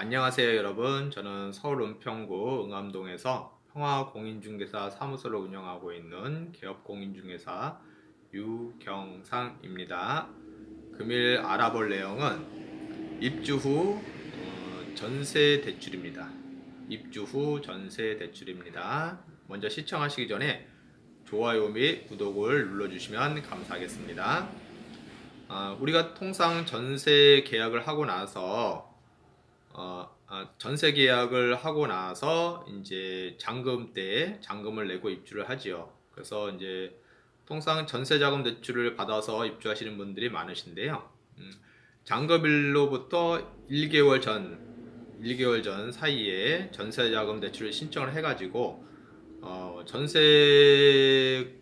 안녕하세요 여러분. 저는 서울 은평구 응암동에서 평화공인중개사 사무소를 운영하고 있는 개업공인중개사 유경상입니다. 금일 알아볼 내용은 입주 후 어, 전세 대출입니다. 입주 후 전세 대출입니다. 먼저 시청하시기 전에 좋아요 및 구독을 눌러주시면 감사하겠습니다. 아, 우리가 통상 전세 계약을 하고 나서 어, 아, 전세 계약을 하고 나서 이제 잔금 때 잔금을 내고 입주를 하지요. 그래서 이제 통상 전세 자금 대출을 받아서 입주하시는 분들이 많으신데요. 음, 잔금일로부터 1개월 전 1개월 전 사이에 전세 자금 대출을 신청을 해가지고 어, 전세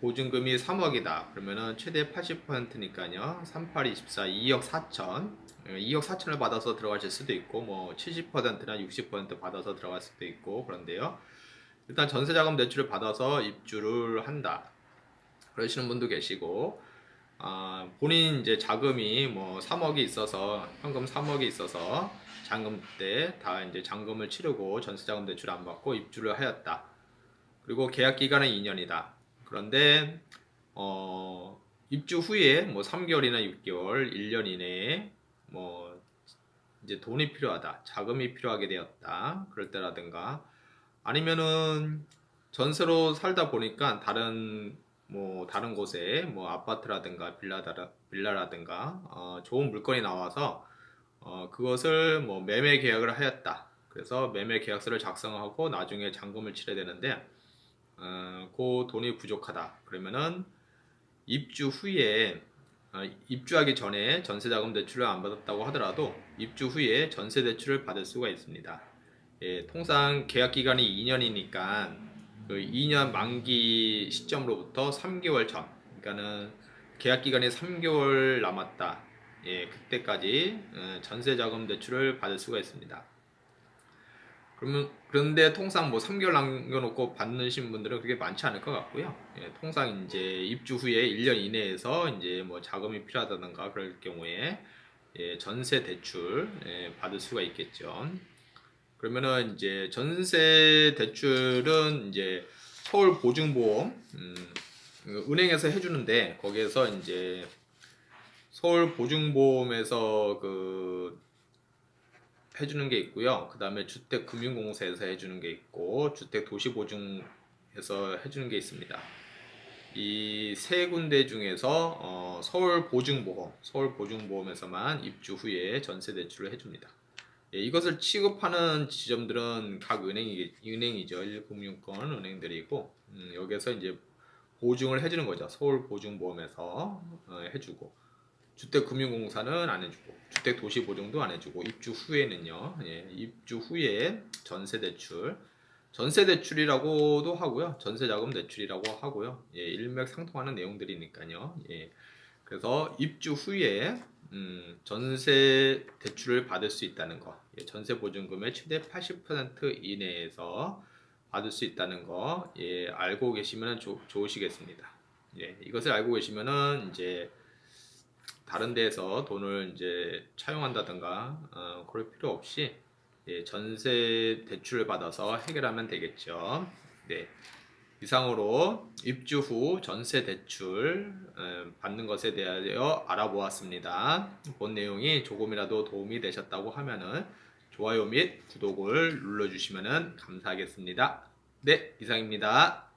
보증금이 3억이다. 그러면은 최대 80%니까요. 38, 24, 2억 4천. 2억 4천을 받아서 들어가실 수도 있고 뭐 70%나 60% 받아서 들어갈 수도 있고 그런데요. 일단 전세 자금 대출을 받아서 입주를 한다. 그러시는 분도 계시고 아, 본인 이제 자금이 뭐 3억이 있어서 현금 3억이 있어서 잔금 때 다 이제 잔금을 치르고 전세 자금 대출 안 받고 입주를 하였다. 그리고 계약 기간은 2년이다. 그런데 어, 입주 후에 뭐 3개월이나 6개월, 1년 이내에 뭐 이제 돈이 필요하다, 자금이 필요하게 되었다. 그럴 때라든가 아니면은 전세로 살다 보니까 다른 뭐 다른 곳에 뭐 아파트라든가 빌라다 빌라라든가 어, 좋은 물건이 나와서 어, 그것을 뭐 매매 계약을 하였다. 그래서 매매 계약서를 작성하고 나중에 잔금을 치러야 되는데 어, 그 돈이 부족하다. 그러면은 입주 후에 어, 입주하기 전에 전세 자금 대출을 안 받았다고 하더라도 입주 후에 전세 대출을 받을 수가 있습니다. 예, 통상 계약 기간이 2년이니까 그 2년 만기 시점으로부터 3개월 전, 그러니까는 계약 기간이 3개월 남았다. 예, 그때까지 어, 전세 자금 대출을 받을 수가 있습니다. 그러면 그런데 통상 뭐 3개월 남겨놓고 받으신 분들은 그렇게 많지 않을 것 같고요. 예, 통상 이제 입주 후에 1년 이내에서 이제 뭐 자금이 필요하다든가 그럴 경우에 예, 전세 대출 예, 받을 수가 있겠죠. 그러면은 이제 전세 대출은 이제 서울 보증보험 음, 은행에서 해주는데 거기에서 이제 서울 보증보험에서 그 해주는 게 있고요. 그 다음에 주택금융공사에서 해주는 게 있고 주택도시보증에서 해주는 게 있습니다. 이 세 군데 중에서 어, 서울보증보험, 서울보증보험에서만 입주 후에 전세 대출을 해줍니다. 예, 이것을 취급하는 지점들은 각 은행이, 은행이죠. 1금융권 은행들이고 음, 여기서 이제 보증을 해주는 거죠. 서울보증보험에서 어, 해주고 주택금융공사는 안 해주고 주택도시보증도 안 해주고 입주 후에는요 예, 입주 후에 전세대출 전세대출이라고도 하고요 전세자금 대출이라고 하고요 예, 일맥상통하는 내용들이니까요 예, 그래서 입주 후에 음, 전세 대출을 받을 수 있다는 거 예, 전세 보증금의 최대 80% 이내에서 받을 수 있다는 거 예, 알고 계시면 좋으시겠습니다. 예, 이것을 알고 계시면은 이제 다른 데에서 돈을 이제 차용한다든가 어, 그럴 필요 없이 예, 전세 대출을 받아서 해결하면 되겠죠. 네. 이상으로 입주 후 전세 대출 어, 받는 것에 대하여 알아보았습니다. 본 내용이 조금이라도 도움이 되셨다고 하면은 좋아요 및 구독을 눌러주시면 감사하겠습니다. 네, 이상입니다.